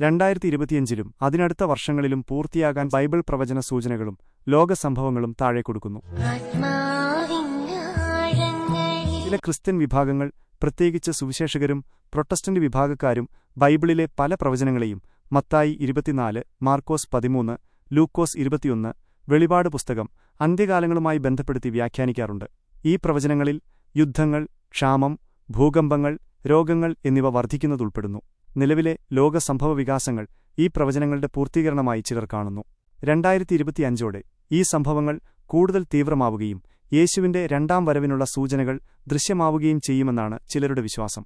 രണ്ടായിരത്തി ഇരുപത്തിയഞ്ചിലും അതിനടുത്ത വർഷങ്ങളിലും പൂർത്തിയാകാൻ ബൈബിൾ പ്രവചന സൂചനകളും ലോക സംഭവങ്ങളും താഴെ കൊടുക്കുന്നു. ചില ക്രിസ്ത്യൻ വിഭാഗങ്ങൾ പ്രത്യേകിച്ച് സുവിശേഷകരും പ്രൊട്ടസ്റ്റന്റ് വിഭാഗക്കാരും ബൈബിളിലെ പല പ്രവചനങ്ങളെയും മത്തായി ഇരുപത്തിനാല് മാർക്കോസ് പതിമൂന്ന് ലൂക്കോസ് ഇരുപത്തിയൊന്ന് വെളിപാട് പുസ്തകം അന്ത്യകാലങ്ങളുമായി ബന്ധപ്പെടുത്തി വ്യാഖ്യാനിക്കാറുണ്ട്. ഈ പ്രവചനങ്ങളിൽ യുദ്ധങ്ങൾ ക്ഷാമം ഭൂകമ്പങ്ങൾ രോഗങ്ങൾ എന്നിവ വർദ്ധിക്കുന്നതുൾപ്പെടുന്നു. നിലവിലെ ലോക സംഭവവികാസങ്ങൾ ഈ പ്രവചനങ്ങളുടെ പൂർത്തീകരണമായി ചിലർ കാണുന്നു. രണ്ടായിരത്തി ഇരുപത്തിയഞ്ചോടെ ഈ സംഭവങ്ങൾ കൂടുതൽ തീവ്രമാവുകയും യേശുവിന്റെ രണ്ടാം വരവിനുള്ള സൂചനകൾ ദൃശ്യമാവുകയും ചെയ്യുമെന്നാണ് ചിലരുടെ വിശ്വാസം.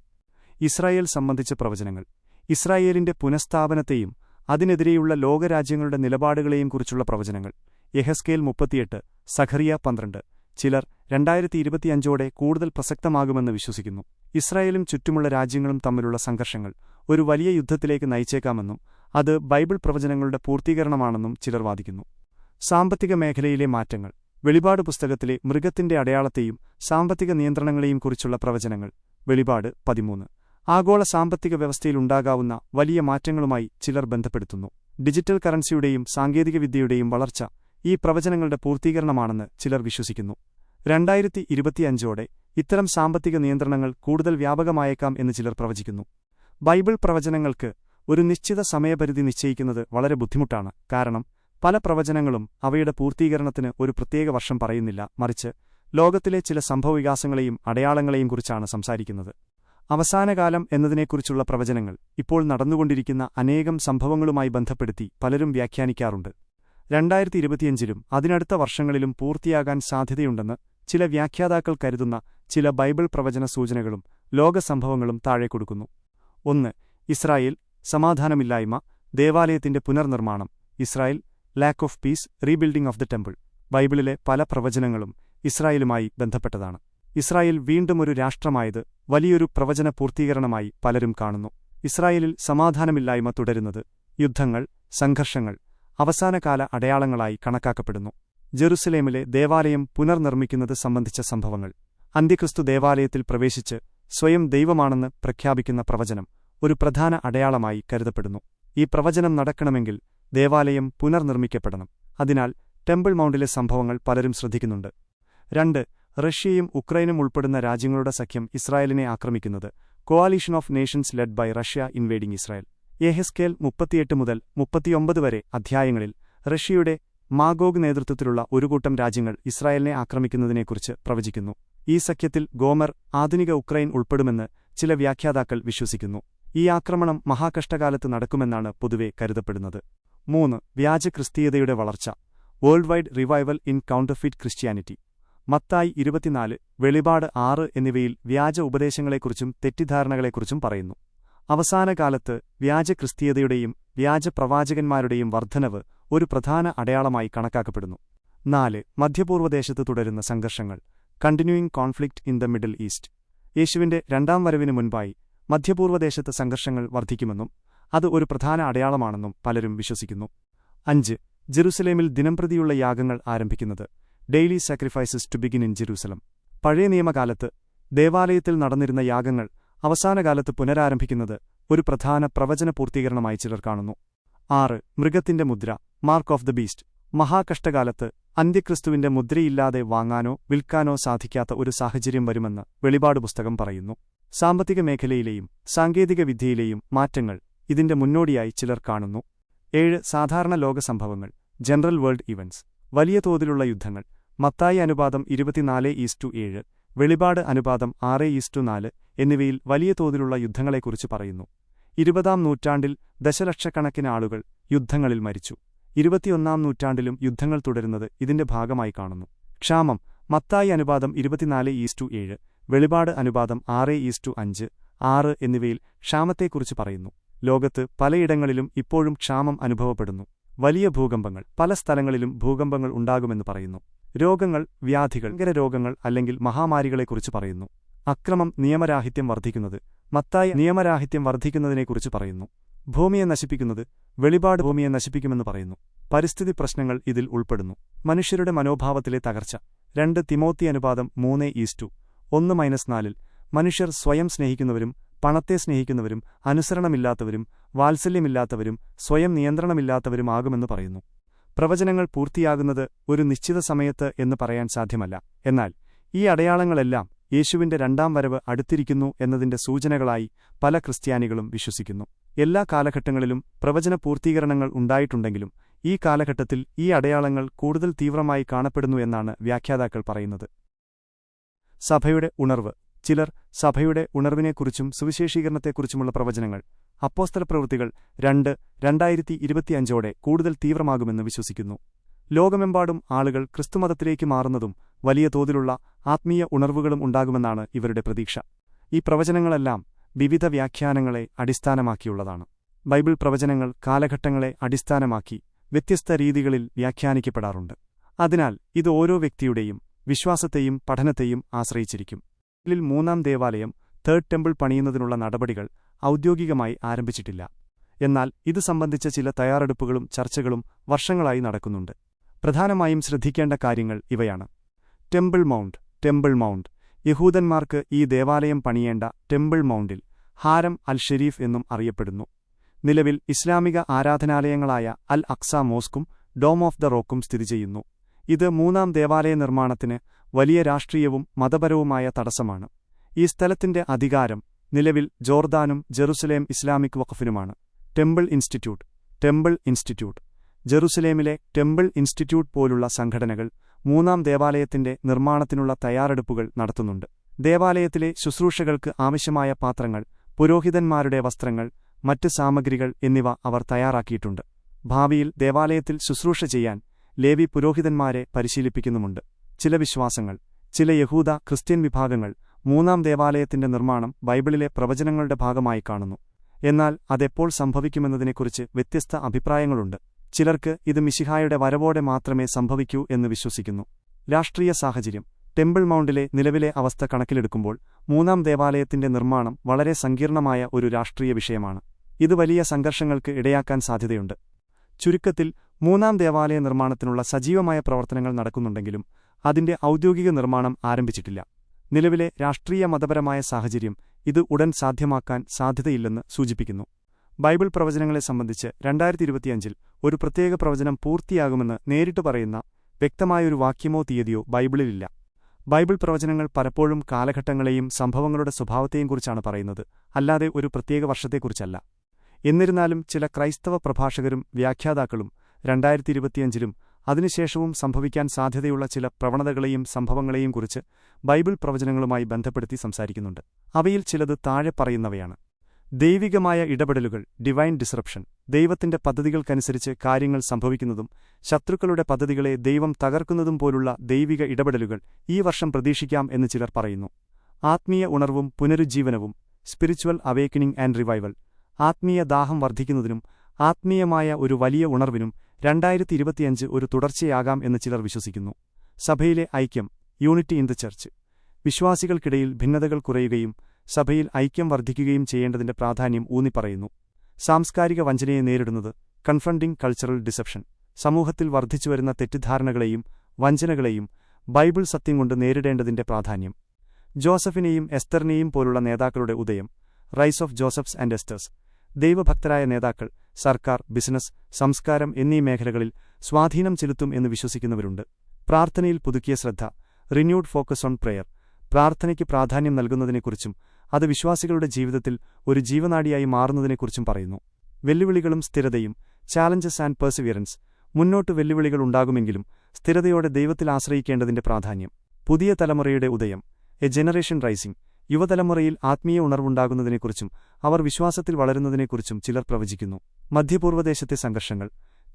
ഇസ്രായേൽ സംബന്ധിച്ച പ്രവചനങ്ങൾ. ഇസ്രായേലിന്റെ പുനഃസ്ഥാപനത്തെയും അതിനെതിരെയുള്ള ലോകരാജ്യങ്ങളുടെ നിലപാടുകളെയും കുറിച്ചുള്ള പ്രവചനങ്ങൾ. യഹസ്കേൽ മുപ്പത്തിയെട്ട് സഖറിയ പന്ത്രണ്ട്. ചിലർ രണ്ടായിരത്തി ഇരുപത്തിയഞ്ചോടെ കൂടുതൽ പ്രസക്തമാകുമെന്ന് വിശ്വസിക്കുന്നു. ഇസ്രായേലും ചുറ്റുമുള്ള രാജ്യങ്ങളും തമ്മിലുള്ള സംഘർഷങ്ങൾ ഒരു വലിയ യുദ്ധത്തിലേക്ക് നയിച്ചേക്കാമെന്നും അത് ബൈബിൾ പ്രവചനങ്ങളുടെ പൂർത്തീകരണമാണെന്നും ചിലർ വാദിക്കുന്നു. സാമ്പത്തിക മേഖലയിലെ മാറ്റങ്ങൾ വെളിപാട് പുസ്തകത്തിലെ മൃഗത്തിന്റെ അടയാളത്തെയും സാമ്പത്തിക നിയന്ത്രണങ്ങളെയും കുറിച്ചുള്ള പ്രവചനങ്ങൾ. വെളിപാട് പതിമൂന്ന്. ആഗോള സാമ്പത്തിക വ്യവസ്ഥയിലുണ്ടാകാവുന്ന വലിയ മാറ്റങ്ങളുമായി ചിലർ ബന്ധപ്പെടുത്തുന്നു. ഡിജിറ്റൽ കറൻസിയുടെയും സാങ്കേതികവിദ്യയുടെയും വളർച്ച ഈ പ്രവചനങ്ങളുടെ പൂർത്തീകരണമാണെന്ന് ചിലർ വിശ്വസിക്കുന്നു. രണ്ടായിരത്തി ഇരുപത്തിയഞ്ചോടെ ഇത്തരം സാമ്പത്തിക നിയന്ത്രണങ്ങൾ കൂടുതൽ വ്യാപകമായേക്കാം എന്ന് ചിലർ പ്രവചിക്കുന്നു. ബൈബിൾ പ്രവചനങ്ങൾക്ക് ഒരു നിശ്ചിത സമയപരിധി നിശ്ചയിക്കുന്നത് വളരെ ബുദ്ധിമുട്ടാണ്. കാരണം പല പ്രവചനങ്ങളും അവയുടെ പൂർത്തീകരണത്തിന് ഒരു പ്രത്യേക വർഷം പറയുന്നില്ല. മറിച്ച് ലോകത്തിലെ ചില സംഭവവികാസങ്ങളെയും അടയാളങ്ങളെയും കുറിച്ചാണ് സംസാരിക്കുന്നത്. അവസാനകാലം എന്നതിനെക്കുറിച്ചുള്ള പ്രവചനങ്ങൾ ഇപ്പോൾ നടന്നുകൊണ്ടിരിക്കുന്ന അനേകം സംഭവങ്ങളുമായി ബന്ധപ്പെടുത്തി പലരും വ്യാഖ്യാനിക്കാറുണ്ട്. രണ്ടായിരത്തി ഇരുപത്തിയഞ്ചിലും അതിനടുത്ത വർഷങ്ങളിലും പൂർത്തിയാകാൻ സാധ്യതയുണ്ടെന്ന് ചില വ്യാഖ്യാതാക്കൾ കരുതുന്ന ചില ബൈബിൾ പ്രവചന സൂചനകളും ലോകസംഭവങ്ങളും താഴെ കൊടുക്കുന്നു. ഒന്ന് ഇസ്രായേൽ സമാധാനമില്ലായ്മ ദേവാലയത്തിന്റെ പുനർനിർമ്മാണം Israel lack of peace rebuilding of the temple ബൈബിളിലെ പല പ്രവചനങ്ങളും ഇസ്രായേലുമായി ബന്ധപ്പെട്ടതാണ്. ഇസ്രായേൽ വീണ്ടും ഒരു രാഷ്ട്രമായത് വലിയൊരു പ്രവചന പൂർത്തീകരണമായി പലരും കാണുന്നു. ഇസ്രായേലിൽ സമാധാനമില്ലായ്മ തുടരുന്നത് യുദ്ധങ്ങൾ സംഘർഷങ്ങൾ അവസാനകാല അടയാളങ്ങളായി കണക്കാക്കപ്പെടുന്നു. ജെറുസലേമിലെ ദേവാലയം പുനർനിർമ്മിക്കുന്നത് സംബന്ധിച്ച സംഭവങ്ങൾ. അന്ത്യക്രിസ്തു ദേവാലയത്തിൽ പ്രവേശിച്ച് സ്വയം ദൈവമാണെന്ന് പ്രഖ്യാപിക്കുന്ന പ്രവചനം ഒരു പ്രധാന അടയാളമായി കരുതപ്പെടുന്നു. ഈ പ്രവചനം നടക്കണമെങ്കിൽ ദേവാലയം പുനർനിർമ്മിക്കപ്പെടണം. അതിനാൽ ടെമ്പിൾ മൗണ്ടിലെ സംഭവങ്ങൾ പലരും ശ്രദ്ധിക്കുന്നുണ്ട്. രണ്ട് റഷ്യയും ഉക്രൈനും ഉൾപ്പെടുന്ന രാജ്യങ്ങളുടെ സഖ്യം ഇസ്രായേലിനെ ആക്രമിക്കുന്നത് coalition of nations led by Russia invading Israel എഹെസ്കേൽ മുപ്പത്തിയെട്ട് മുതൽ മുപ്പത്തിയൊമ്പത് വരെ അധ്യായങ്ങളിൽ റഷ്യയുടെ മാഗോഗ് നേതൃത്വത്തിലുള്ള ഒരു കൂട്ടം രാജ്യങ്ങൾ ഇസ്രായേലിനെ ആക്രമിക്കുന്നതിനെക്കുറിച്ച് പ്രവചിക്കുന്നു. ഈ സഖ്യത്തിൽ ഗോമർ ആധുനിക ഉക്രൈൻ ഉൾപ്പെടുമെന്ന് ചില വ്യാഖ്യാതാക്കൾ വിശ്വസിക്കുന്നു. ഈ ആക്രമണം മഹാകഷ്ടകാലത്ത് നടക്കുമെന്നാണ് പൊതുവെ കരുതപ്പെടുന്നത്. മൂന്ന് വ്യാജ ക്രിസ്തീയതയുടെ വളർച്ച. World wide revival in counterfeit Christianity Mathai ഇരുപത്തിനാല് വെളിപാട് ആറ് എന്നിവയിൽ വ്യാജ ഉപദേശങ്ങളെക്കുറിച്ചും തെറ്റിദ്ധാരണകളെക്കുറിച്ചും പറയുന്നു. അവസാനകാലത്ത് വ്യാജ ക്രിസ്തീയതയുടെയും വ്യാജ പ്രവാചകന്മാരുടെയും വർദ്ധനവ് ഒരു പ്രധാന അടയാളമായി കണക്കാക്കപ്പെടുന്നു. നാല് മധ്യപൂർവദേശത്ത് തുടരുന്ന സംഘർഷങ്ങൾ. Continuing conflict in the Middle East യേശുവിന്റെ രണ്ടാം വരവിന് മുൻപായി മധ്യപൂർവദേശത്ത് സംഘർഷങ്ങൾ വർദ്ധിക്കുമെന്നും അത് ഒരു പ്രധാന അടയാളമാണെന്നും പലരും വിശ്വസിക്കുന്നു. അഞ്ച് ജെറുസലേമിൽ ദിനംപ്രതിയുള്ള യാഗങ്ങൾ ആരംഭിക്കുന്നത് daily sacrifices to begin in Jerusalem പഴയ നിയമകാലത്ത് ദേവാലയത്തിൽ നടന്നിരുന്ന യാഗങ്ങൾ അവസാനകാലത്ത് പുനരാരംഭിക്കുന്നത് ഒരു പ്രധാന പ്രവചന പൂർത്തീകരണമായി ചിലർ കാണുന്നു. ആറ് മൃഗത്തിന്റെ മുദ്ര മാർക്ക് ഓഫ് ദ ബീസ്റ്റ് മഹാകഷ്ടകാലത്ത് അന്ത്യക്രിസ്തുവിന്റെ മുദ്രയില്ലാതെ വാങ്ങാനോ വിൽക്കാനോ സാധിക്കാത്ത ഒരു സാഹചര്യം വരുമെന്ന് വെളിപാട് പുസ്തകം പറയുന്നു. സാമ്പത്തിക മേഖലയിലെയും സാങ്കേതിക വിദ്യയിലെയും മാറ്റങ്ങൾ ഇതിന്റെ മുന്നോടിയായി ചിലർ കാണുന്നു. ഏഴ് സാധാരണ ലോക സംഭവങ്ങൾ ജനറൽ വേൾഡ് ഇവന്റ്സ് വലിയ തോതിലുള്ള യുദ്ധങ്ങൾ മത്തായി അനുപാതം ഇരുപത്തിനാല് ഈസ്റ്റു ഏഴ് വെളിപാട് അനുപാതം ആറ് ഈസ്റ്റു നാല് എന്നിവയിൽ വലിയ തോതിലുള്ള യുദ്ധങ്ങളെക്കുറിച്ച് പറയുന്നു. ഇരുപതാം നൂറ്റാണ്ടിൽ ദശലക്ഷക്കണക്കിന് ആളുകൾ യുദ്ധങ്ങളിൽ മരിച്ചു. ഇരുപത്തിയൊന്നാം നൂറ്റാണ്ടിലും യുദ്ധങ്ങൾ തുടരുന്നത് ഇതിന്റെ ഭാഗമായി കാണുന്നു. ക്ഷാമം മത്തായി അനുപാതം ഇരുപത്തിനാല് ഈസ്റ്റു ഏഴ് വെളിപാട് അനുപാതം ആറ് ഈസ്റ്റു അഞ്ച് ആറ് എന്നിവയിൽ ക്ഷാമത്തെക്കുറിച്ച് പറയുന്നു. ലോകത്ത് പലയിടങ്ങളിലും ഇപ്പോഴും ക്ഷാമം അനുഭവപ്പെടുന്നു. വലിയ ഭൂകമ്പങ്ങൾ പല സ്ഥലങ്ങളിലും ഭൂകമ്പങ്ങൾ ഉണ്ടാകുമെന്ന് പറയുന്നു. രോഗങ്ങൾ വ്യാധികൾ രോഗങ്ങൾ അല്ലെങ്കിൽ മഹാമാരികളെക്കുറിച്ച് പറയുന്നു. അക്രമം നിയമരാഹിത്യം വർദ്ധിക്കുന്നത് മത്തായി നിയമരാഹിത്യം വർദ്ധിക്കുന്നതിനെക്കുറിച്ച് പറയുന്നു. ഭൂമിയെ നശിപ്പിക്കുന്നത് വെളിപാട് ഭൂമിയെ നശിപ്പിക്കുമെന്ന് പറയുന്നു. പരിസ്ഥിതി പ്രശ്നങ്ങൾ ഇതിൽ ഉൾപ്പെടുന്നു. മനുഷ്യരുടെ മനോഭാവത്തിലെ തകർച്ച. രണ്ട് തിമോത്തി അനുപാതം മൂന്ന് ഈസ്റ്റു ഒന്ന് മൈനസ് നാലിൽ മനുഷ്യർ സ്വയം സ്നേഹിക്കുന്നവരും പണത്തെ സ്നേഹിക്കുന്നവരും അനുസരണമില്ലാത്തവരും വാത്സല്യമില്ലാത്തവരും സ്വയം നിയന്ത്രണമില്ലാത്തവരുമാകുമെന്ന് പറയുന്നു. പ്രവചനങ്ങൾ പൂർത്തിയാകുന്നത് ഒരു നിശ്ചിത സമയത്ത് എന്ന് പറയാൻ സാധ്യമല്ല. എന്നാൽ ഈ അടയാളങ്ങളെല്ലാം യേശുവിന്റെ രണ്ടാം വരവ് അടുത്തിരിക്കുന്നു എന്നതിന്റെ സൂചനകളായി പല ക്രിസ്ത്യാനികളും വിശ്വസിക്കുന്നു. എല്ലാ കാലഘട്ടങ്ങളിലും പ്രവചന പൂർത്തീകരണങ്ങൾ ഉണ്ടായിട്ടുണ്ടെങ്കിലും ഈ കാലഘട്ടത്തിൽ ഈ അടയാളങ്ങൾ കൂടുതൽ തീവ്രമായി കാണപ്പെടുന്നു എന്നാണ് വ്യാഖ്യാതാക്കൾ പറയുന്നത്. സഭയുടെ ഉണർവ്. ചിലർ സഭയുടെ ഉണർവിനെക്കുറിച്ചും സുവിശേഷീകരണത്തെക്കുറിച്ചുമുള്ള പ്രവചനങ്ങൾ അപ്പോസ്തല പ്രവൃത്തികൾ രണ്ട് രണ്ടായിരത്തി ഇരുപത്തിയഞ്ചോടെ കൂടുതൽ തീവ്രമാകുമെന്ന് വിശ്വസിക്കുന്നു. ലോകമെമ്പാടും ആളുകൾ ക്രിസ്തുമതത്തിലേക്ക് മാറുന്നതും വലിയ തോതിലുള്ള ആത്മീയ ഉണർവുകളും ഉണ്ടാകുമെന്നാണ് ഇവരുടെ പ്രതീക്ഷ. ഈ പ്രവചനങ്ങളെല്ലാം വിവിധ വ്യാഖ്യാനങ്ങളെ അടിസ്ഥാനമാക്കിയുള്ളതാണ്. ബൈബിൾ പ്രവചനങ്ങൾ കാലഘട്ടങ്ങളെ അടിസ്ഥാനമാക്കി വ്യത്യസ്ത രീതികളിൽ വ്യാഖ്യാനിക്കപ്പെടാറുണ്ട്. അതിനാൽ ഇത് ഓരോ വ്യക്തിയുടെയും വിശ്വാസത്തെയും പഠനത്തെയും ആശ്രയിച്ചിരിക്കും. ഇതിൽ മൂന്നാം ദേവാലയം തേർഡ് ടെമ്പിൾ പണിയുന്നതിനുള്ള നടപടികൾ ഔദ്യോഗികമായി ആരംഭിച്ചിട്ടില്ല. എന്നാൽ ഇത് സംബന്ധിച്ച ചില തയ്യാറെടുപ്പുകളും ചർച്ചകളും വർഷങ്ങളായി നടക്കുന്നുണ്ട്. പ്രധാനമായും ശ്രദ്ധിക്കേണ്ട കാര്യങ്ങൾ ഇവയാണ്. Temple Mount Temple Mount. യഹൂദന്മാർക്ക് ഈ ദേവാലയം പണിയേണ്ട ടെമ്പിൾ മൗണ്ടിൽ ഹാരം അൽ ഷെരീഫ് എന്നും അറിയപ്പെടുന്നു. നിലവിൽ ഇസ്ലാമിക ആരാധനാലയങ്ങളായ അൽ അക്സ മോസ്കും ഡോം ഓഫ് ദ റോക്കും സ്ഥിതി ചെയ്യുന്നു. ഇത് മൂന്നാം ദേവാലയ നിർമ്മാണത്തിന് വലിയ രാഷ്ട്രീയവും മതപരവുമായ തടസ്സമാണ്. ഈ സ്ഥലത്തിന്റെ അധികാരം നിലവിൽ ജോർദാനും Jerusalem Islamic വഖഫിനുമാണ്. Temple Institute Temple Institute. ജെറുസലേമിലെ temple institute പോലുള്ള സംഘടനകൾ മൂന്നാം ദേവാലയത്തിന്റെ നിർമ്മാണത്തിനുള്ള തയ്യാറെടുപ്പുകൾ നടത്തുന്നുണ്ട്. ദേവാലയത്തിലെ ശുശ്രൂഷകൾക്ക് ആവശ്യമായ പാത്രങ്ങൾ പുരോഹിതന്മാരുടെ വസ്ത്രങ്ങൾ മറ്റ് സാമഗ്രികൾ എന്നിവ അവർ തയ്യാറാക്കിയിട്ടുണ്ട്. ഭാവിയിൽ ദേവാലയത്തിൽ ശുശ്രൂഷ ചെയ്യാൻ ലേവി പുരോഹിതന്മാരെ പരിശീലിപ്പിക്കുന്നുമുണ്ട്. ചില വിശ്വാസങ്ങൾ ചില യഹൂദ ക്രിസ്ത്യൻ വിഭാഗങ്ങൾ മൂന്നാം ദേവാലയത്തിന്റെ നിർമ്മാണം ബൈബിളിലെ പ്രവചനങ്ങളുടെ ഭാഗമായി കാണുന്നു. എന്നാൽ അതെപ്പോൾ സംഭവിക്കുമെന്നതിനെക്കുറിച്ച് വ്യത്യസ്ത അഭിപ്രായങ്ങളുണ്ട്. ചിലർക്ക് ഇത് മിശിഹായുടെ വരവോടെ മാത്രമേ സംഭവിക്കൂ എന്ന് വിശ്വസിക്കുന്നു. രാഷ്ട്രീയ സാഹചര്യം. ടെമ്പിൾ മൗണ്ടിലെ നിലവിലെ അവസ്ഥ കണക്കിലെടുക്കുമ്പോൾ മൂന്നാം ദേവാലയത്തിന്റെ നിർമ്മാണം വളരെ സങ്കീർണമായ ഒരു രാഷ്ട്രീയ വിഷയമാണ്. ഇത് വലിയ സംഘർഷങ്ങൾക്ക് ഇടയാക്കാൻ സാധ്യതയുണ്ട്. ചുരുക്കത്തിൽ മൂന്നാം ദേവാലയ നിർമ്മാണത്തിനുള്ള സജീവമായ പ്രവർത്തനങ്ങൾ നടക്കുന്നുണ്ടെങ്കിലും അതിന്റെ ഔദ്യോഗിക നിർമ്മാണം ആരംഭിച്ചിട്ടില്ല. നിലവിലെ രാഷ്ട്രീയ മതപരമായ സാഹചര്യം ഇത് ഉടൻ സാധ്യമാക്കാൻ സാധ്യതയില്ലെന്ന് സൂചിപ്പിക്കുന്നു. ബൈബിൾ പ്രവചനങ്ങളെ സംബന്ധിച്ച് രണ്ടായിരത്തി ഇരുപത്തിയഞ്ചിൽ ഒരു പ്രത്യേക പ്രവചനം പൂർത്തിയാകുമെന്ന് നേരിട്ട് പറയുന്ന വ്യക്തമായൊരു വാക്യമോ തീയതിയോ ബൈബിളിലില്ല. ബൈബിൾ പ്രവചനങ്ങൾ പലപ്പോഴും കാലഘട്ടങ്ങളെയും സംഭവങ്ങളുടെ സ്വഭാവത്തെയും കുറിച്ചാണ് പറയുന്നത്. അല്ലാതെ ഒരു പ്രത്യേക വർഷത്തെക്കുറിച്ചല്ല. എന്നിരുന്നാലും ചില ക്രൈസ്തവ പ്രഭാഷകരും വ്യാഖ്യാതാക്കളും രണ്ടായിരത്തി ഇരുപത്തിയഞ്ചിലും അതിനുശേഷവും സംഭവിക്കാൻ സാധ്യതയുള്ള ചില പ്രവണതകളെയും സംഭവങ്ങളെയും കുറിച്ച് ബൈബിൾ പ്രവചനങ്ങളുമായി ബന്ധപ്പെടുത്തി സംസാരിക്കുന്നുണ്ട്. അവയിൽ ചിലത് താഴെ പറയുന്നവയാണ്. ദൈവികമായ ഇടപെടലുകൾ ഡിവൈൻ ഡിസ്രപ്ഷൻ ദൈവത്തിന്റെ പദ്ധതികൾക്കനുസരിച്ച് കാര്യങ്ങൾ സംഭവിക്കുന്നതും ശത്രുക്കളുടെ പദ്ധതികളെ ദൈവം തകർക്കുന്നതും പോലുള്ള ദൈവിക ഇടപെടലുകൾ ഈ വർഷം പ്രതീക്ഷിക്കാം എന്ന് ചിലർ പറയുന്നു. ആത്മീയ ഉണർവും പുനരുജ്ജീവനവും സ്പിരിച്വൽ അവേക്കനിംഗ് ആൻഡ് റിവൈവൽ ആത്മീയ ദാഹം വർദ്ധിക്കുന്നതിനും ആത്മീയമായ ഒരു വലിയ ഉണർവിനും രണ്ടായിരത്തി ഇരുപത്തിയഞ്ച് ഒരു തുടർച്ചയാകാം എന്ന് ചിലർ വിശ്വസിക്കുന്നു. സഭയിലെ ഐക്യം യൂണിറ്റി ഇൻ ദ ചർച്ച് വിശ്വാസികൾക്കിടയിൽ ഭിന്നതകൾ കുറയുകയും സഭയിൽ ഐക്യം വർദ്ധിക്കുകയും ചെയ്യേണ്ടതിന്റെ പ്രാധാന്യം ഊന്നിപ്പറയുന്നു. സാംസ്കാരിക വഞ്ചനയെ നേരിടുന്നത് കൺഫ്രണ്ടിംഗ് കൾച്ചറൽ ഡിസെപ്ഷൻ സമൂഹത്തിൽ വർദ്ധിച്ചുവരുന്ന തെറ്റിദ്ധാരണകളെയും വഞ്ചനകളെയും ബൈബിൾ സത്യം കൊണ്ട് നേരിടേണ്ടതിന്റെ പ്രാധാന്യം. ജോസഫിനെയും എസ്തറിനെയും പോലുള്ള നേതാക്കളുടെ ഉദയം rise of Josephs and Esthers ദൈവഭക്തരായ നേതാക്കൾ സർക്കാർ ബിസിനസ് സംസ്കാരം എന്നീ മേഖലകളിൽ സ്വാധീനം ചെലുത്തും എന്ന് വിശ്വസിക്കുന്നവരുണ്ട്. പ്രാർത്ഥനയിൽ പുതുക്കിയ ശ്രദ്ധ റിന്യൂഡ് ഫോക്കസ് ഓൺ പ്രെയർ പ്രാർത്ഥനയ്ക്ക് പ്രാധാന്യം നൽകുന്നതിനെക്കുറിച്ചും അത് വിശ്വാസികളുടെ ജീവിതത്തിൽ ഒരു ജീവനാടിയായി മാറുന്നതിനെക്കുറിച്ചും പറയുന്നു. വെല്ലുവിളികളും സ്ഥിരതയും ചാലഞ്ചസ് ആൻഡ് പെർസിവിയറൻസ് മുന്നോട്ട് വെല്ലുവിളികൾ ഉണ്ടാകുമെങ്കിലും സ്ഥിരതയോടെ ദൈവത്തിൽ ആശ്രയിക്കേണ്ടതിന്റെ പ്രാധാന്യം. പുതിയ തലമുറയുടെ ഉദയം എ ജനറേഷൻ റൈസിംഗ് യുവതലമുറയിൽ ആത്മീയ ഉണർവുണ്ടാകുന്നതിനെക്കുറിച്ചും അവർ വിശ്വാസത്തിൽ വളരുന്നതിനെക്കുറിച്ചും ചിലർ പ്രവചിക്കുന്നു. മധ്യപൂർവദേശത്തെ സംഘർഷങ്ങൾ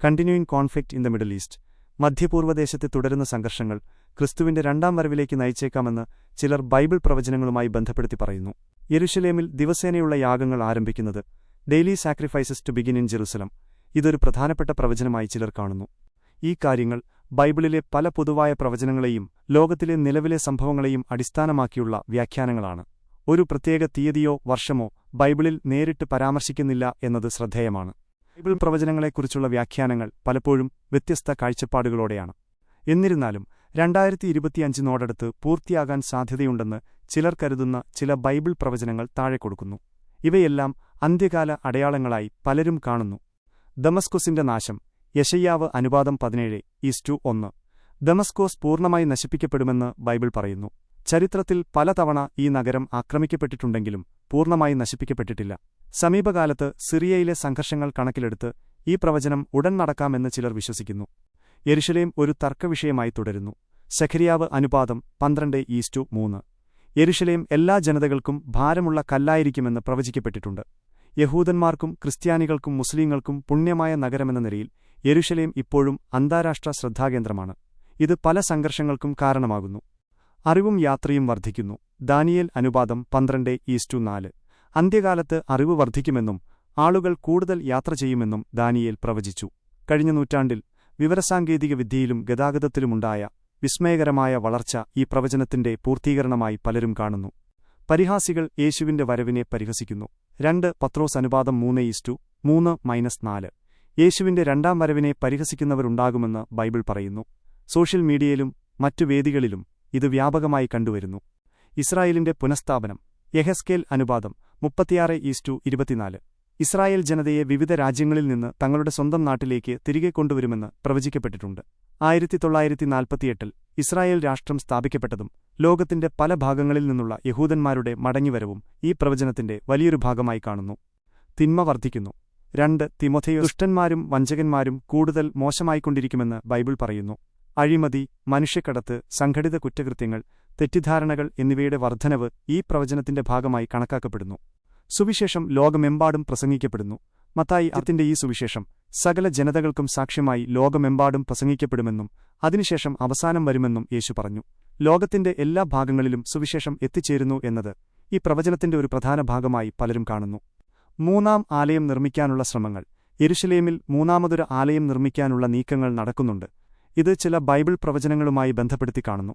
continuing conflict in the Middle East മധ്യപൂർവദേശത്തെ തുടരുന്ന സംഘർഷങ്ങൾ ക്രിസ്തുവിന്റെ രണ്ടാം വരവിലേക്ക് നയിച്ചേക്കാമെന്ന് ചിലർ ബൈബിൾ പ്രവചനങ്ങളുമായി ബന്ധപ്പെടുത്തി പറയുന്നു. യെരുഷലേമിൽ ദിവസേനയുള്ള യാഗങ്ങൾ ആരംഭിക്കുന്നത് daily sacrifices to begin in Jerusalem ഇതൊരു പ്രധാനപ്പെട്ട പ്രവചനമായി ചിലർ കാണുന്നു. ഈ കാര്യങ്ങൾ ബൈബിളിലെ പല പൊതുവായ പ്രവചനങ്ങളെയും ലോകത്തിലെ നിലവിലെ സംഭവങ്ങളെയും അടിസ്ഥാനമാക്കിയുള്ള വ്യാഖ്യാനങ്ങളാണ്. ഒരു പ്രത്യേക തീയതിയോ വർഷമോ ബൈബിളിൽ നേരിട്ട് പരാമർശിക്കുന്നില്ല എന്നത് ശ്രദ്ധേയമാണ്. ബൈബിൾ പ്രവചനങ്ങളെക്കുറിച്ചുള്ള വ്യാഖ്യാനങ്ങൾ പലപ്പോഴും വ്യത്യസ്ത കാഴ്ചപ്പാടുകളോടെയാണ്. എന്നിരുന്നാലും രണ്ടായിരത്തി ഇരുപത്തിയഞ്ചിനോടടുത്ത് പൂർത്തിയാകാൻ സാധ്യതയുണ്ടെന്ന് ചിലർ കരുതുന്ന ചില ബൈബിൾ പ്രവചനങ്ങൾ താഴെ കൊടുക്കുന്നു. ഇവയെല്ലാം അന്ത്യകാല അടയാളങ്ങളായി പലരും കാണുന്നു. ദമസ്കൊസിന്റെ നാശം യശയ്യാവ് അനുപാതം പതിനേഴ് ഈസ്റ്റു ഒന്ന്. ദമസ്കോസ് പൂർണമായി നശിപ്പിക്കപ്പെടുമെന്ന് ബൈബിൾ പറയുന്നു. ചരിത്രത്തിൽ പലതവണ ഈ നഗരം ആക്രമിക്കപ്പെട്ടിട്ടുണ്ടെങ്കിലും പൂർണമായി നശിപ്പിക്കപ്പെട്ടിട്ടില്ല. സമീപകാലത്ത് സിറിയയിലെ സംഘർഷങ്ങൾ കണക്കിലെടുത്ത് ഈ പ്രവചനം ഉടൻ നടക്കാമെന്ന് ചിലർ വിശ്വസിക്കുന്നു. യരുഷലേം ഒരു തർക്കവിഷയമായി തുടരുന്നു. സഖരിയാവ് അനുപാതം പന്ത്രണ്ട് ഈസ്റ്റു മൂന്ന്. യരുഷലേം എല്ലാ ജനതകൾക്കും ഭാരമുള്ള കല്ലായിരിക്കുമെന്ന് പ്രവചിക്കപ്പെട്ടിട്ടുണ്ട്. യഹൂദന്മാർക്കും ക്രിസ്ത്യാനികൾക്കും മുസ്ലിങ്ങൾക്കും പുണ്യമായ നഗരമെന്ന നിലയിൽ യെരുഷലേം ഇപ്പോഴും അന്താരാഷ്ട്ര ശ്രദ്ധാകേന്ദ്രമാണ്. ഇത് പല സംഘർഷങ്ങൾക്കും കാരണമാകുന്നു. അറിവും യാത്രയും വർദ്ധിക്കുന്നു. ദാനിയേൽ അനുപാതം പന്ത്രണ്ട് ഈസ്റ്റു നാല്. അന്ത്യകാലത്ത് അറിവ് വർദ്ധിക്കുമെന്നും ആളുകൾ കൂടുതൽ യാത്ര ചെയ്യുമെന്നും ദാനിയേൽ പ്രവചിച്ചു. കഴിഞ്ഞ നൂറ്റാണ്ടിൽ വിവരസാങ്കേതിക വിദ്യയിലും ഗതാഗതത്തിലുമുണ്ടായ വിസ്മയകരമായ വളർച്ച ഈ പ്രവചനത്തിന്റെ പൂർത്തീകരണമായി പലരും കാണുന്നു. പരിഹാസികൾ യേശുവിന്റെ വരവിനെ പരിഹസിക്കുന്നു. രണ്ട് പത്രോസ് അനുപാതം മൂന്ന് ഈസ്റ്റു മൂന്ന് മൈനസ് നാല്. യേശുവിന്റെ രണ്ടാം വരവിനെ പരിഹസിക്കുന്നവരുണ്ടാകുമെന്ന് ബൈബിൾ പറയുന്നു. സോഷ്യൽ മീഡിയയിലും മറ്റു വേദികളിലും ഇത് വ്യാപകമായി കണ്ടുവരുന്നു. ഇസ്രായേലിന്റെ പുനഃസ്ഥാപനം യഹസ്കേൽ അനുപാതം മുപ്പത്തിയാറ് ഈസ്റ്റു ഇരുപത്തിനാല്. ഇസ്രായേൽ ജനതയെ വിവിധ രാജ്യങ്ങളിൽ നിന്ന് തങ്ങളുടെ സ്വന്തം നാട്ടിലേക്ക് തിരികെ കൊണ്ടുവരുമെന്ന് പ്രവചിക്കപ്പെട്ടിട്ടുണ്ട്. ആയിരത്തി തൊള്ളായിരത്തി നാൽപ്പത്തിയെട്ടിൽ ഇസ്രായേൽ രാഷ്ട്രം സ്ഥാപിക്കപ്പെട്ടതും ലോകത്തിന്റെ പല ഭാഗങ്ങളിൽ നിന്നുള്ള യഹൂദന്മാരുടെ മടങ്ങിവരവും ഈ പ്രവചനത്തിന്റെ വലിയൊരു ഭാഗമായി കാണുന്നു. തിന്മ വർദ്ധിക്കുന്നു. രണ്ട് തിമൊഥയോ ദുഷ്ടന്മാരും വഞ്ചകന്മാരും കൂടുതൽ മോശമായിക്കൊണ്ടിരിക്കുമെന്ന് ബൈബിൾ പറയുന്നു. അഴിമതി മനുഷ്യക്കടത്ത് സംഘടിത കുറ്റകൃത്യങ്ങൾ തെറ്റിദ്ധാരണകൾ എന്നിവയുടെ വർധനവ് ഈ പ്രവചനത്തിന്റെ ഭാഗമായി കണക്കാക്കപ്പെടുന്നു. സുവിശേഷം ലോകമെമ്പാടും പ്രസംഗിക്കപ്പെടുന്നു. മത്തായി അതിന്റെ ഈ സുവിശേഷം സകല ജനതകൾക്കും സാക്ഷ്യമായി ലോകമെമ്പാടും പ്രസംഗിക്കപ്പെടുമെന്നും അതിനുശേഷം അവസാനം വരുമെന്നും യേശു പറഞ്ഞു. ലോകത്തിന്റെ എല്ലാ ഭാഗങ്ങളിലും സുവിശേഷം എത്തിച്ചേരുന്നു എന്നത് ഈ പ്രവചനത്തിന്റെ ഒരു പ്രധാന ഭാഗമായി പലരും കാണുന്നു. മൂന്നാം ആലയം നിർമ്മിക്കാനുള്ള ശ്രമങ്ങൾ. യെരുഷലേമിൽ മൂന്നാമതൊരു ആലയം നിർമ്മിക്കാനുള്ള നീക്കങ്ങൾ നടക്കുന്നുണ്ട്. ഇത് ചില ബൈബിൾ പ്രവചനങ്ങളുമായി ബന്ധപ്പെടുത്തി കാണുന്നു.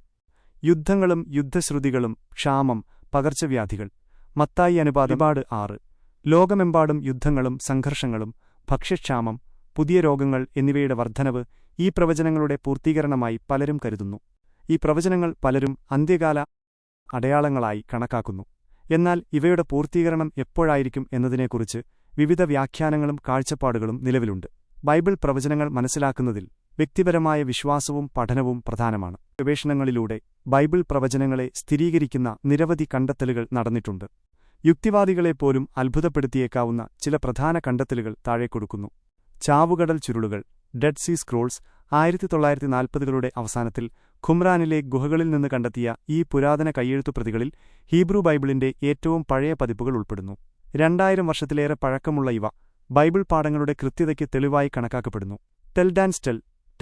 യുദ്ധങ്ങളും യുദ്ധശ്രുതികളും ക്ഷാമം പകർച്ചവ്യാധികൾ മത്തായി അനുപാതപാട് ആറ്. ലോകമെമ്പാടും യുദ്ധങ്ങളും സംഘർഷങ്ങളും ഭക്ഷ്യക്ഷാമം പുതിയ രോഗങ്ങൾ എന്നിവയുടെ വർദ്ധനവ് ഈ പ്രവചനങ്ങളുടെ പൂർത്തീകരണമായി പലരും കരുതുന്നു. ഈ പ്രവചനങ്ങൾ പലരും അന്ത്യകാല അടയാളങ്ങളായി കണക്കാക്കുന്നു. എന്നാൽ ഇവയുടെ പൂർത്തീകരണം എപ്പോഴായിരിക്കും എന്നതിനെക്കുറിച്ച് വിവിധ വ്യാഖ്യാനങ്ങളും കാഴ്ചപ്പാടുകളും നിലവിലുണ്ട്. ബൈബിൾ പ്രവചനങ്ങൾ മനസ്സിലാക്കുന്നതിൽ വ്യക്തിപരമായ വിശ്വാസവും പഠനവും പ്രധാനമാണ്. ഗവേഷണങ്ങളിലൂടെ ബൈബിൾ പ്രവചനങ്ങളെ സ്ഥിരീകരിക്കുന്ന നിരവധി കണ്ടെത്തലുകൾ നടന്നിട്ടുണ്ട്. യുക്തിവാദികളെപ്പോലും അത്ഭുതപ്പെടുത്തിയേക്കാവുന്ന ചില പ്രധാന കണ്ടെത്തലുകൾ താഴെ കൊടുക്കുന്നു. ചാവുകടൽ ചുരുളുകൾ ഡെഡ് സീ സ്ക്രോൾസ് ആയിരത്തി തൊള്ളായിരത്തി നാൽപ്പതുകളുടെ അവസാനത്തിൽ ഖുംറാനിലെ ഗുഹകളിൽ നിന്ന് കണ്ടെത്തിയ ഈ പുരാതന കൈയെഴുത്തു പ്രതികളിൽ ഹീബ്രു ബൈബിളിന്റെ ഏറ്റവും പഴയ പതിപ്പുകൾ ഉൾപ്പെടുന്നു. രണ്ടായിരം വർഷത്തിലേറെ പഴക്കമുള്ള ഇവ ബൈബിൾ പാഠങ്ങളുടെ കൃത്യതയ്ക്ക് തെളിവായി കണക്കാക്കപ്പെടുന്നു. ടെൽഡാൻ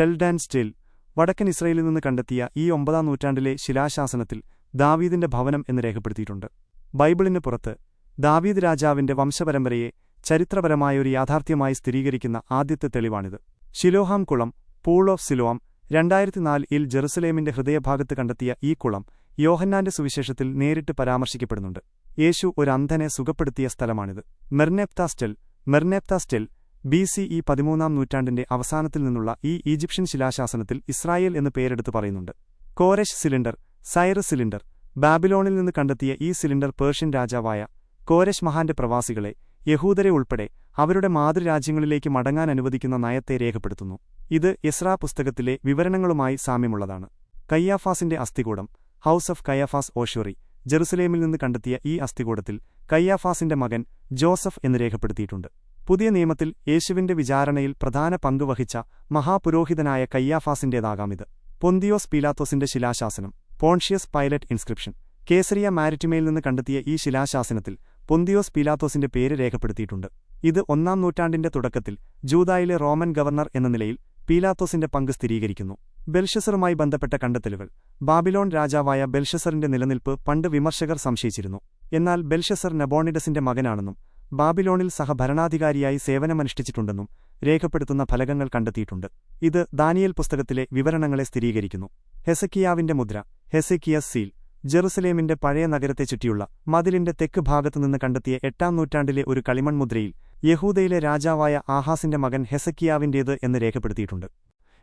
സ്റ്റെൽ ടെൽഡാൻ സ്റ്റിൽ വടക്കൻ ഇസ്രയേലിൽ നിന്ന് കണ്ടെത്തിയ ഈ ഒമ്പതാം നൂറ്റാണ്ടിലെ ശിലാശാസനത്തിൽ ദാവീദിന്റെ ഭവനം എന്ന് രേഖപ്പെടുത്തിയിട്ടുണ്ട്. ബൈബിളിന് പുറത്ത് ദാവീദ് രാജാവിന്റെ വംശപരമ്പരയെ ചരിത്രപരമായ ഒരു യാഥാർത്ഥ്യമായി സ്ഥിരീകരിക്കുന്ന ആദ്യത്തെ തെളിവാണിത്. ശിലോഹാം കുളം പൂൾ ഓഫ് സിലോം രണ്ടായിരത്തിനാലിൽ ജെറുസലേമിന്റെ ഹൃദയഭാഗത്ത് കണ്ടെത്തിയ ഈ കുളം യോഹന്നാന്റെ സുവിശേഷത്തിൽ നേരിട്ട് പരാമർശിക്കപ്പെടുന്നുണ്ട്. യേശു ഒരു അന്ധനെ സുഖപ്പെടുത്തിയ സ്ഥലമാണിത്. Merneptah stele Merneptah stele B C E പതിമൂന്നാം നൂറ്റാണ്ടിന്റെ അവസാനത്തിൽ നിന്നുള്ള ഈ ഈജിപ്ഷ്യൻ ശിലാശാസനത്തിൽ ഇസ്രായേൽ എന്ന് പേരെടുത്ത് പറയുന്നുണ്ട്. കോരശ് സിലിണ്ടർ സൈറസ് സിലിണ്ടർ ബാബിലോണിൽ നിന്ന് കണ്ടെത്തിയ ഈ സിലിണ്ടർ പേർഷ്യൻ രാജാവായ കോരശ് മഹാന്റെ പ്രവാസികളെ യഹൂദരെ ഉൾപ്പെടെ അവരുടെ മാതൃരാജ്യങ്ങളിലേക്ക് മടങ്ങാൻ അനുവദിക്കുന്ന നയത്തെ രേഖപ്പെടുത്തുന്നു. ഇത് എസ്രാ പുസ്തകത്തിലെ വിവരണങ്ങളുമായി സാമ്യമുള്ളതാണ്. കയ്യാഫാസിന്റെ അസ്ഥികൂടം ഹൌസ് ഓഫ് കയ്യാഫാസ് ഓഷോറി ജെറുസലേമിൽ നിന്ന് കണ്ടെത്തിയ ഈ അസ്ഥികൂടത്തിൽ കയ്യാഫാസിന്റെ മകൻ ജോസഫ് എന്ന് രേഖപ്പെടുത്തിയിട്ടുണ്ട്. പുതിയ നിയമത്തിൽ യേശുവിന്റെ വിചാരണയിൽ പ്രധാന പങ്കുവഹിച്ച മഹാപുരോഹിതനായ കയ്യാഫാസിന്റേതാകാമിത്. പൊന്തിയോസ് പീലാത്തോസിന്റെ ശിലാശാസനം പോൺഷ്യസ് പൈലറ്റ് ഇൻസ്ക്രിപ്ഷൻ കേസരിയ മാരിറ്റിമയിൽ നിന്ന് കണ്ടെത്തിയ ഈ ശിലാശാസനത്തിൽ പൊന്തിയോസ് പീലാത്തോസിന്റെ പേര് രേഖപ്പെടുത്തിയിട്ടുണ്ട്. ഇത് ഒന്നാം നൂറ്റാണ്ടിന്റെ തുടക്കത്തിൽ ജൂതായിലെ റോമൻ ഗവർണർ എന്ന നിലയിൽ പീലാത്തോസിന്റെ പങ്ക് സ്ഥിരീകരിക്കുന്നു. ബെൽഷസറുമായി ബന്ധപ്പെട്ട കണ്ടെത്തലുകൾ ബാബിലോൺ രാജാവായ ബെൽഷസറിന്റെ നിലനിൽപ്പ് പണ്ട് വിമർശകർ സംശയിച്ചിരുന്നു. എന്നാൽ ബെൽഷസർ നബോണിഡസിന്റെ മകനാണെന്നും ബാബിലോണിൽ സഹഭരണാധികാരിയായി സേവനമനുഷ്ഠിച്ചിട്ടുണ്ടെന്നും രേഖപ്പെടുത്തുന്ന ഫലകങ്ങൾ കണ്ടെത്തിയിട്ടുണ്ട്. ഇത് ദാനിയൽ പുസ്തകത്തിലെ വിവരണങ്ങളെ സ്ഥിരീകരിക്കുന്നു. ഹെസക്കിയാവിന്റെ മുദ്ര ഹെസക്കിയസ് സീൽ ജെറുസലേമിന്റെ പഴയ നഗരത്തെ ചുറ്റിയുള്ള മതിലിന്റെ തെക്ക് ഭാഗത്തുനിന്ന് കണ്ടെത്തിയ എട്ടാം നൂറ്റാണ്ടിലെ ഒരു കളിമൺ മുദ്രയിൽ യഹൂദയിലെ രാജാവായ ആഹാസിന്റെ മകൻ ഹെസക്കിയാവിന്റേത് എന്ന് രേഖപ്പെടുത്തിയിട്ടുണ്ട്.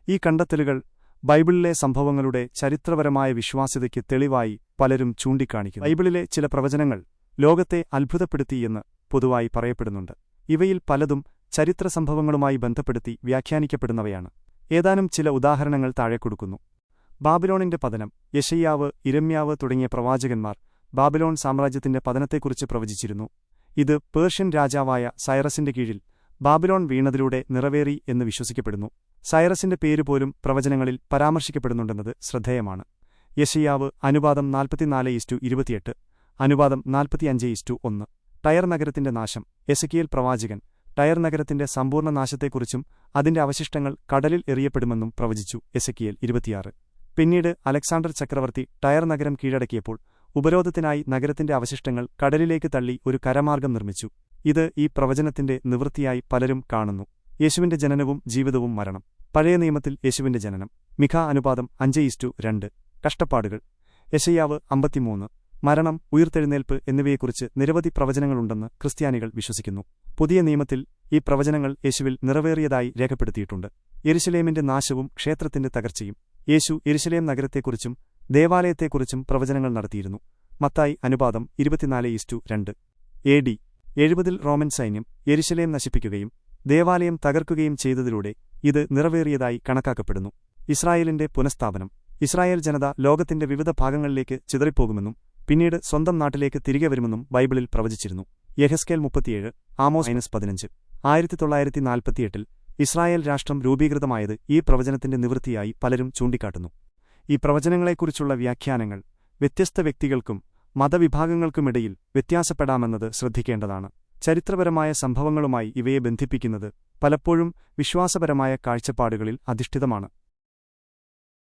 ഈ കണ്ടെത്തലുകൾ ബൈബിളിലെ സംഭവങ്ങളുടെ ചരിത്രപരമായ വിശ്വാസ്യതയ്ക്ക് തെളിവായി പലരും ചൂണ്ടിക്കാണിക്കുന്നു. ബൈബിളിലെ ചില പ്രവചനങ്ങൾ ലോകത്തെ അത്ഭുതപ്പെടുത്തിയെന്ന് പൊതുവായി പറയപ്പെടുന്നുണ്ട്. ഇവയിൽ പലതും ചരിത്ര സംഭവങ്ങളുമായി ബന്ധപ്പെടുത്തി വ്യാഖ്യാനിക്കപ്പെടുന്നവയാണ്. ഏതാനും ചില ഉദാഹരണങ്ങൾ താഴെ കൊടുക്കുന്നു. ബാബിലോണിന്റെ പതനം യശയ്യാവ് ഇരമ്യാവ് തുടങ്ങിയ പ്രവാചകന്മാർ ബാബിലോൺ സാമ്രാജ്യത്തിന്റെ പതനത്തെക്കുറിച്ച് പ്രവചിച്ചിരുന്നു. ഇത് പേർഷ്യൻ രാജാവായ സൈറസിന്റെ കീഴിൽ ബാബിലോൺ വീണതിലൂടെ നിറവേറി എന്ന് വിശ്വസിക്കപ്പെടുന്നു. സൈറസിന്റെ പേരുപോലും പ്രവചനങ്ങളിൽ പരാമർശിക്കപ്പെടുന്നുണ്ടെന്നത് ശ്രദ്ധേയമാണ്. യശയ്യാവ് അനുപാതം നാൽപ്പത്തിനാല് ഇസ്റ്റു ഇരുപത്തിയെട്ട് അനുപാതം നാൽപ്പത്തിയഞ്ച് ഇസ്റ്റു ഒന്ന്. ടയർ നഗരത്തിന്റെ നാശം. എസക്കിയേൽ പ്രവാചകൻ ടയർ നഗരത്തിന്റെ സമ്പൂർണ നാശത്തെക്കുറിച്ചും അതിന്റെ അവശിഷ്ടങ്ങൾ കടലിൽ എറിയപ്പെടുമെന്നും പ്രവചിച്ചു എസക്കിയേൽ ഇരുപത്തിയാറ്. പിന്നീട് അലക്സാണ്ടർ ചക്രവർത്തി ടയർ നഗരം കീഴടക്കിയപ്പോൾ ഉപരോധത്തിനായി നഗരത്തിന്റെ അവശിഷ്ടങ്ങൾ കടലിലേക്ക് തള്ളി ഒരു കരമാർഗം നിർമ്മിച്ചു. ഇത് ഈ പ്രവചനത്തിന്റെ നിവൃത്തിയായി പലരും കാണുന്നു. യേശുവിന്റെ ജനനവും ജീവിതവും മരണം. പഴയ നിയമത്തിൽ യേശുവിന്റെ ജനനം. മിഖാ അനുപാതം അഞ്ച് ഇസ്റ്റു രണ്ട്. കഷ്ടപ്പാടുകൾ. യശയ്യാവ് അമ്പത്തിമൂന്ന്. മരണം ഉയർത്തെഴുന്നേൽപ്പ് എന്നിവയെക്കുറിച്ച് നിരവധി പ്രവചനങ്ങളുണ്ടെന്ന് ക്രിസ്ത്യാനികൾ വിശ്വസിക്കുന്നു. പുതിയ നിയമത്തിൽ ഈ പ്രവചനങ്ങൾ യേശുവിൽ നിറവേറിയതായി രേഖപ്പെടുത്തിയിട്ടുണ്ട്. എരുശലേമിന്റെ നാശവും ക്ഷേത്രത്തിന്റെ തകർച്ചയും യേശു എരുശലേം നഗരത്തെക്കുറിച്ചും ദേവാലയത്തെക്കുറിച്ചും പ്രവചനങ്ങൾ നടത്തിയിരുന്നു. മത്തായി അനുപാതം ഇരുപത്തിനാല് ഈസ്റ്റു രണ്ട്. A D. എഴുപതിൽ റോമൻ സൈന്യം എരുശലേം നശിപ്പിക്കുകയും ദേവാലയം തകർക്കുകയും ചെയ്തതിലൂടെ ഇത് നിറവേറിയതായി കണക്കാക്കപ്പെടുന്നു. ഇസ്രായേലിന്റെ പുനഃസ്ഥാപനം ഇസ്രായേൽ ജനത ലോകത്തിന്റെ വിവിധ ഭാഗങ്ങളിലേക്ക് ചിതറിപ്പോകുമെന്നും പിന്നീട് സ്വന്തം നാട്ടിലേക്ക് തിരികെ വരുമെന്നും ബൈബിളിൽ പ്രവചിച്ചിരുന്നു. യഹസ്കേൽ മുപ്പത്തിയേഴ് ആമോസ് മൈനസ് പതിനഞ്ച്. ആയിരത്തി തൊള്ളായിരത്തി നാൽപ്പത്തിയെട്ടിൽ ഇസ്രായേൽ രാഷ്ട്രം രൂപീകൃതമായത് ഈ പ്രവചനത്തിന്റെ നിവൃത്തിയായി പലരും ചൂണ്ടിക്കാട്ടുന്നു. ഈ പ്രവചനങ്ങളെക്കുറിച്ചുള്ള വ്യാഖ്യാനങ്ങൾ വ്യത്യസ്ത വ്യക്തികൾക്കും മതവിഭാഗങ്ങൾക്കുമിടയിൽ വ്യത്യാസപ്പെടാമെന്നത് ശ്രദ്ധിക്കേണ്ടതാണ്. ചരിത്രപരമായ സംഭവങ്ങളുമായി ഇവയെ ബന്ധിപ്പിക്കുന്നത് പലപ്പോഴും വിശ്വാസപരമായ കാഴ്ചപ്പാടുകളിൽ അധിഷ്ഠിതമാണ്.